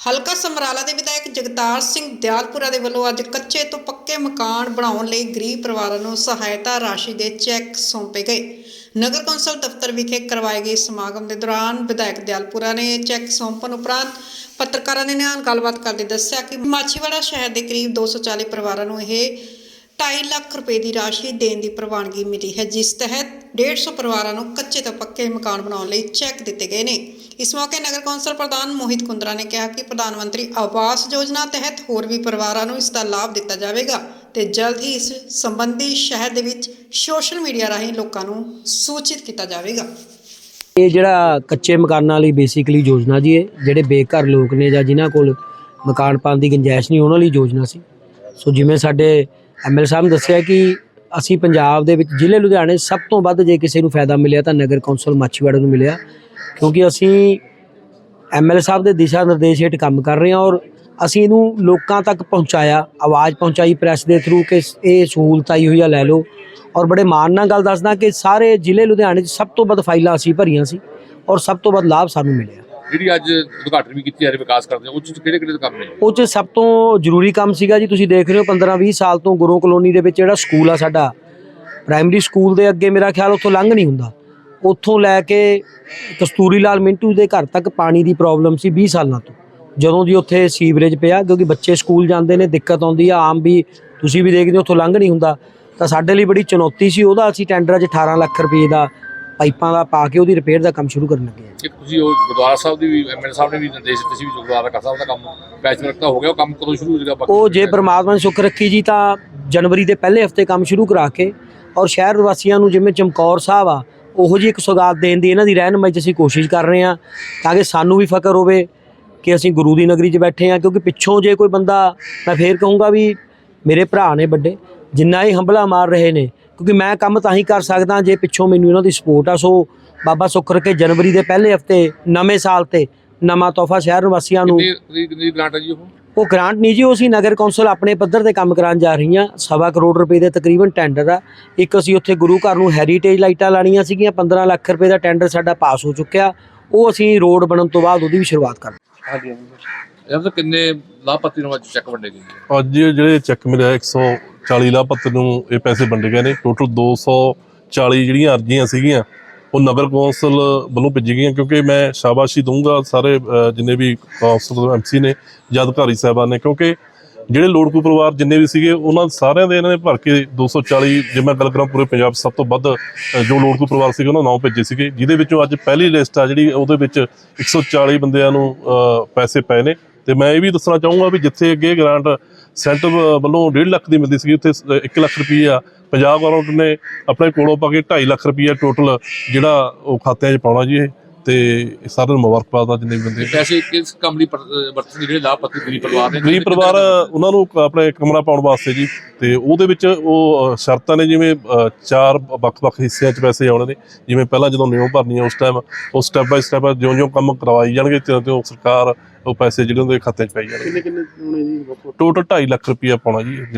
ਹਲਕਾ ਸਮਰਾਲਾ ਦੇ ਵਿਧਾਇਕ ਜਗਤਾਰ ਸਿੰਘ ਦਿਆਲਪੁਰਾ ਦੇ ਵੱਲੋਂ ਅੱਜ ਕੱਚੇ ਤੋਂ ਪੱਕੇ ਮਕਾਨ ਬਣਾਉਣ ਲਈ ਗਰੀਬ ਪਰਿਵਾਰਾਂ ਨੂੰ ਸਹਾਇਤਾ ਰਾਸ਼ੀ ਦੇ ਚੈੱਕ ਸੌਂਪੇ ਗਏ। ਨਗਰ ਕੌਂਸਲ ਦਫ਼ਤਰ ਵਿਖੇ ਕਰਵਾਏ ਗਏ ਸਮਾਗਮ ਦੇ ਦੌਰਾਨ ਵਿਧਾਇਕ ਦਿਆਲਪੁਰਾ ਨੇ ਚੈੱਕ ਸੌਂਪਣ ਉਪਰੰਤ ਪੱਤਰਕਾਰਾਂ ਦੇ ਨਾਲ ਗੱਲਬਾਤ ਕਰਦੇ ਦੱਸਿਆ ਕਿ ਮਾਛੀਵਾੜਾ ਸ਼ਹਿਰ ਦੇ ਕਰੀਬ 240 ਪਰਿਵਾਰਾਂ ਨੂੰ ਇਹ 2.5 ਲੱਖ ਰੁਪਏ ਦੀ ਰਾਸ਼ੀ ਦੇਣ ਦੀ ਪ੍ਰਵਾਨਗੀ ਮਿਲੀ ਹੈ, ਜਿਸ ਤਹਿਤ 150 ਪਰਿਵਾਰਾਂ ਨੂੰ ਕੱਚੇ ਤੋਂ ਪੱਕੇ ਮਕਾਨ ਬਣਾਉਣ ਲਈ ਚੈੱਕ ਦਿੱਤੇ ਗਏ ਨੇ। ਇਸ ਮੌਕੇ ਨਗਰ ਕੌਂਸਲ ਪ੍ਰਧਾਨ ਮੋਹਿਤ ਕੁੰਦਰਾ ਨੇ ਕਿਹਾ ਕਿ ਪ੍ਰਧਾਨ ਮੰਤਰੀ ਆਵਾਸ ਯੋਜਨਾ ਤਹਿਤ ਹੋਰ ਵੀ ਪਰਿਵਾਰਾਂ ਨੂੰ ਇਸ ਦਾ ਲਾਭ ਦਿੱਤਾ ਜਾਵੇਗਾ ਤੇ ਜਲਦ ਹੀ ਇਸ ਸੰਬੰਧੀ ਸ਼ਹਿਰ ਦੇ ਵਿੱਚ ਸੋਸ਼ਲ ਮੀਡੀਆ ਰਾਹੀਂ ਲੋਕਾਂ ਨੂੰ ਸੂਚਿਤ ਕੀਤਾ ਜਾਵੇਗਾ। ਇਹ ਜਿਹੜਾ ਕੱਚੇ ਮਕਾਨਾਂ ਲਈ ਬੇਸਿਕਲੀ ਯੋਜਨਾ ਜੀ, ਇਹ ਜਿਹੜੇ ਬੇਘਰ ਲੋਕ ਨੇ ਜਾਂ ਜਿਨ੍ਹਾਂ ਕੋਲ ਮਕਾਨ ਪਾਉਣ ਦੀ ਗੁੰਜਾਇਸ਼ ਨਹੀਂ, ਉਹਨਾਂ ਲਈ ਯੋਜਨਾ ਸੀ। ਸੋ ਜਿਵੇਂ ਸਾਡੇ ਐਮਐਲ ਸਾਹਿਬ ਨੇ ਦੱਸਿਆ ਕਿ ਅਸੀਂ ਪੰਜਾਬ ਦੇ ਵਿੱਚ ਜ਼ਿਲ੍ਹੇ ਲੁਧਿਆਣੇ ਸਭ ਤੋਂ ਵੱਧ ਜੇ ਕਿਸੇ ਨੂੰ ਫਾਇਦਾ ਮਿਲਿਆ ਤਾਂ ਨਗਰ ਕੌਂਸਲ ਮਾਛੀਵਾੜਾ ਨੂੰ ਮਿਲਿਆ। ਕਿਉਂਕਿ ਅਸੀਂ ਐਮਐਲ ਸਾਹਿਬ ਦੇ ਦਿਸ਼ਾ ਨਿਰਦੇਸ਼ ਹੇਠ ਕੰਮ ਕਰ ਰਹੇ ਹਾਂ ਔਰ ਅਸੀਂ ਇਹਨੂੰ ਲੋਕਾਂ ਤੱਕ ਪਹੁੰਚਾਇਆ, ਆਵਾਜ਼ ਪਹੁੰਚਾਈ ਪ੍ਰੈਸ ਦੇ ਥਰੂ ਕਿ ਇਹ ਸਹੂਲਤ ਆਈ ਹੋਈ ਆ ਲੈ ਲਓ। ਔਰ ਬੜੇ ਮਾਣ ਨਾਲ ਗੱਲ ਦੱਸਦਾ ਕਿ ਸਾਰੇ ਜ਼ਿਲ੍ਹੇ ਲੁਧਿਆਣੇ 'ਚ ਸਭ ਤੋਂ ਵੱਧ ਫਾਈਲਾਂ ਅਸੀਂ ਭਰੀਆਂ ਸੀ ਔਰ ਸਭ ਤੋਂ ਵੱਧ ਲਾਭ ਸਾਨੂੰ ਮਿਲਿਆ। ਜਿਹੜੀ ਅੱਜ ਉਦਘਾਟਨ ਵੀ ਕੀਤੀ ਜਾ ਰਹੀ ਵਿਕਾਸ ਕਰਦੇ ਉਹ ਚ ਕਿਹੜੇ ਕਿਹੜੇ ਕੰਮ ਨੇ? ਉਹ 'ਚ ਸਭ ਤੋਂ ਜ਼ਰੂਰੀ ਕੰਮ ਸੀਗਾ ਜੀ, ਤੁਸੀਂ ਦੇਖ ਰਹੇ ਹੋ 15-20 ਸਾਲ ਤੋਂ ਗੁਰੂ ਕਲੋਨੀ ਦੇ ਵਿੱਚ ਜਿਹੜਾ ਸਕੂਲ ਆ ਸਾਡਾ, ਪ੍ਰਾਇਮਰੀ ਸਕੂਲ ਦੇ ਅੱਗੇ ਮੇਰਾ ਖਿਆਲ ਉੱਥੋਂ ਲੰਘ ਨਹੀਂ ਹੁੰਦਾ। ਉੱਥੋਂ ਲੈ ਕੇ ਕਸਤੂਰੀ ਲਾਲ ਮਿੰਟੂ ਦੇ ਘਰ ਤੱਕ ਪਾਣੀ ਦੀ ਪ੍ਰੋਬਲਮ ਸੀ 20 ਸਾਲਾਂ ਤੋਂ। ਜਦੋਂ ਦੀ ਉੱਥੇ ਸੀਵਰੇਜ ਪਿਆ, ਕਿਉਂਕਿ ਬੱਚੇ ਸਕੂਲ ਜਾਂਦੇ ਨੇ, ਦਿੱਕਤ ਆਉਂਦੀ ਆ, ਆਮ ਵੀ ਤੁਸੀਂ ਵੀ ਦੇਖਦੇ ਹੋ, ਉੱਥੋਂ ਲੰਘ ਨਹੀਂ ਹੁੰਦਾ। ਤਾਂ ਸਾਡੇ ਲਈ ਬੜੀ ਚੁਣੌਤੀ ਸੀ, ਉਹਦਾ ਅਸੀਂ ਟੈਂਡਰ 'ਚ 18 ਲੱਖ ਰੁਪਏ ਦਾ ਪਾਈਪਾਂ ਦਾ ਪਾ ਕੇ ਉਹਦੀ ਰਿਪੇਅਰ ਦਾ ਕੰਮ ਸ਼ੁਰੂ ਕਰਨ ਲੱਗੇ ਹਾਂ ਇੱਕ ਤੁਸੀਂ ਉਹ ਗੁਰਦੁਆਰਾ ਸਾਹਿਬ ਦੀ ਵੀ ਐਮਐਲ ਸਾਹਿਬ ਨੇ ਵੀ ਨਿਰਦੇਸ਼ ਦਿੱਤੇ ਸੀ ਵੀ ਗੁਰਦੁਆਰਾ ਕਾ ਸਾਹਿਬ ਦਾ ਕੰਮ ਪੈਚ ਵਰਕ ਦਾ ਹੋ ਗਿਆ ਉਹ ਕੰਮ ਕਦੋਂ ਸ਼ੁਰੂ ਹੋ ਜਾਏਗਾ ਉਹ ਜੇ ਪ੍ਰਮਾਤਮਾ ਨੇ ਸੁੱਖ ਰੱਖੀ ਜੀ ਤਾਂ ਜਨਵਰੀ ਦੇ ਪਹਿਲੇ ਹਫ਼ਤੇ ਕੰਮ ਸ਼ੁਰੂ ਕਰਾ ਕੇ ਔਰ ਸ਼ਹਿਰ ਵਾਸੀਆਂ ਨੂੰ ਜਿਵੇਂ ਚਮਕੌਰ ਸਾਹਿਬ ਆ ਉਹੋ ਜੀ ਇੱਕ ਸੁਗਾਤ ਦੇਣ ਦੀ ਇਹਨਾਂ ਦੀ ਰਹਿਨਮਾਈ 'ਚ ਅਸੀਂ ਕੋਸ਼ਿਸ਼ ਕਰ ਰਹੇ ਹਾਂ ਤਾਂ ਕਿ ਸਾਨੂੰ ਵੀ ਫਕਰ ਹੋਵੇ ਕਿ ਅਸੀਂ ਗੁਰੂ ਦੀ ਨਗਰੀ 'ਚ ਬੈਠੇ ਹਾਂ ਕਿਉਂਕਿ ਪਿੱਛੋਂ ਜੇ ਕੋਈ ਬੰਦਾ ਮੈਂ ਫੇਰ ਕਹੂੰਗਾ ਵੀ ਮੇਰੇ ਭਰਾ ਨੇ ਵੱਡੇ ਜਿੰਨਾ ਹੀ ਹੰਬਲਾ ਮਾਰ ਰਹੇ ਨੇ ਕਿਉਂਕਿ ਮੈਂ ਕੰਮ ਤਾਂ ਹੀ ਕਰ ਸਕਦਾ ਜੇ ਪਿੱਛੋਂ ਮੈਨੂੰ ਇਹਨਾਂ ਦੀ ਸਪੋਰਟ ਆ। ਸੋ ਬਾਬਾ ਸੁੱਖ ਰੱਖੇ ਜਨਵਰੀ ਦੇ ਪਹਿਲੇ ਹਫ਼ਤੇ ਨਵੇਂ ਸਾਲ ਤੇ ਨਵਾਂ ਤੋਹਫਾ ਸ਼ਹਿਰ ਵਾਸੀਆਂ ਨੂੰ। ਕਿੰਨੀ ਤਰੀਕ ਦੀ ਗ੍ਰਾਂਟ ਹੈ ਜੀ ਉਹ? ਉਹ ਗ੍ਰਾਂਟ ਨਹੀਂ ਜੀ ਉਹ ਅਸੀਂ ਨਗਰ ਕੌਂਸਲ ਆਪਣੇ ਪੱਧਰ ਤੇ ਕੰਮ ਕਰਾਉਣ ਜਾ ਰਹੀਆਂ। ਸਵਾ ਕਰੋੜ ਰੁਪਏ ਦੇ ਤਕਰੀਬਨ ਟੈਂਡਰ ਆ। ਇੱਕ ਅਸੀਂ ਉੱਥੇ ਗੁਰੂ ਘਰ ਨੂੰ ਹੈਰੀਟੇਜ ਲਾਈਟਾਂ ਲਾਣੀਆਂ ਸੀਗੀਆਂ 15 ਲੱਖ ਰੁਪਏ ਦਾ ਟੈਂਡਰ ਸਾਡਾ ਪਾਸ ਹੋ ਚੁੱਕਿਆ। ਉਹ ਅਸੀਂ ਰੋਡ ਬਣਨ ਤੋਂ ਬਾਅਦ ਉਹਦੀ ਵੀ ਸ਼ੁਰੂਆਤ ਕਰ ਹਾਂਜੀ ਇਹ ਤਾਂ ਕਿੰਨੇ ਲਾਭਪਾਤਰੀ ਨੂੰ ਅੱਜ ਚੈੱਕ ਵੰਡੇ ਗਏ? ਅੱਜ ਜਿਹੜੇ ਚੈੱਕ ਮਿਲਿਆ 140 ਲਾਭਪਾਤਰੀ ਨੂੰ ਇਹ ਪੈਸੇ ਵੰਡੇ ਗਏ ਨੇ। ਟੋਟਲ 240 ਜਿਹੜੀਆਂ ਅਰਜ਼ੀਆਂ ਸੀਗੀਆਂ, ਉਹ ਨਗਰ ਕੌਂਸਲ ਵੱਲੋਂ ਭੇਜੀ ਗਈਆਂ ਕਿਉਂਕਿ ਮੈਂ ਸ਼ਾਬਾਸ਼ੀ ਦਊਂਗਾ ਸਾਰੇ ਜਿੰਨੇ ਵੀ ਕੌਂਸਲ ਐਮਸੀ ਨੇ ਜਾਂ ਅਧਿਕਾਰੀ ਸਾਹਿਬਾਨ ਨੇ ਕਿਉਂਕਿ ਜਿਹੜੇ ਲੋੜਕੂ ਪਰਿਵਾਰ ਜਿੰਨੇ ਵੀ ਸੀਗੇ, ਉਹਨਾਂ ਸਾਰਿਆਂ ਦੇ ਇਹਨਾਂ ਨੇ ਭਰ ਕੇ 240 ਜੇ ਮੈਂ ਗੱਲ ਕਰਾਂ ਪੂਰੇ ਪੰਜਾਬ 'ਚ ਸਭ ਤੋਂ ਵੱਧ ਜੋ ਲੋੜਕੂ ਪਰਿਵਾਰ ਸੀਗੇ, ਉਹਨਾਂ ਨੂੰ ਨਾਮ ਭੇਜੇ ਸੀਗੇ। ਜਿਹਦੇ ਵਿੱਚੋਂ ਅੱਜ ਪਹਿਲੀ ਲਿਸਟ ਆ ਜਿਹੜੀ, ਉਹਦੇ ਵਿੱਚ 140 ਬੰਦਿਆਂ ਨੂੰ ਪੈਸੇ ਪਏ ਨੇ। ਤੇ ਮੈਂ ਇਹ ਵੀ ਦੱਸਣਾ ਚਾਹੂੰਗਾ ਵੀ ਜਿੱਥੇ ਅੱਗੇ ਗ੍ਰਾਂਟ ਸੈਂਟਰ ਵੱਲੋਂ 1.5 ਲੱਖ ਦੀ ਮਿਲਦੀ ਸੀ ਉੱਥੇ 1 ਲੱਖ ਰੁਪਈਆ ਪੰਜਾਬ ਗਵਰਨਮੈਂਟ ਨੇ ਆਪਣੇ ਕੋਲੋਂ ਪਾ ਕੇ 2.5 ਲੱਖ ਰੁਪਈਆ ਟੋਟਲ ਜਿਹੜਾ ਉਹ ਖਾਤਿਆਂ 'ਚ ਪਾਉਣਾ ਜੀ ਇਹ। ਤੇ ਸਾਰਿਆਂ ਨੂੰ ਮੁਬਾਰਕਬਾਦ ਆ ਜਿੰਨੇ ਵੀ ਬੰਦੇ ਪੈਸੇ ਕਿਸ ਕੰਮ ਲਈ ਵਰਤਣ ਦੇ ਜਿਹੜੇ ਲਾਭਪਾਤਰੀ ਗਰੀਬ ਪਰਿਵਾਰ ਨੇ? ਗਰੀਬ ਪਰਿਵਾਰ ਉਹਨਾਂ ਨੂੰ ਆਪਣੇ ਕਮਰਾ ਪਾਉਣ ਵਾਸਤੇ ਜੀ। ਤੇ ਉਹਦੇ ਵਿੱਚ ਉਹ ਸ਼ਰਤਾਂ ਨੇ ਜਿਵੇਂ ਚਾਰ ਵੱਖ-ਵੱਖ ਹਿੱਸਿਆਂ 'ਚ ਪੈਸੇ ਆਉਣੇ ਨੇ। ਜਿਵੇਂ ਪਹਿਲਾਂ ਜਦੋਂ ਨਿਯਮ ਭਰਨੀਆਂ ਉਸ ਟਾਈਮ ਉਹ ਸਟੈਪ ਬਾਈ ਸਟੈਪ ਜਿਉਂ-ਜਿਉਂ ਕੰਮ ਕਰਵਾਈ ਜਾਣਗੇ ਤੇ ਤੇ ਉਹ ਸਰਕਾਰ ਉਹ ਪੈਸੇ ਜਿਹੜੇ ਉਹਦੇ ਖਾਤੇ 'ਚ ਪਾਈ ਜਾਣਗੇ। ਕਿੰਨੇ ਕਿੰਨੇ ਟੋਟਲ 2.5 ਲੱਖ ਰੁਪਈਆ ਪਾਉਣਾ ਜੀ।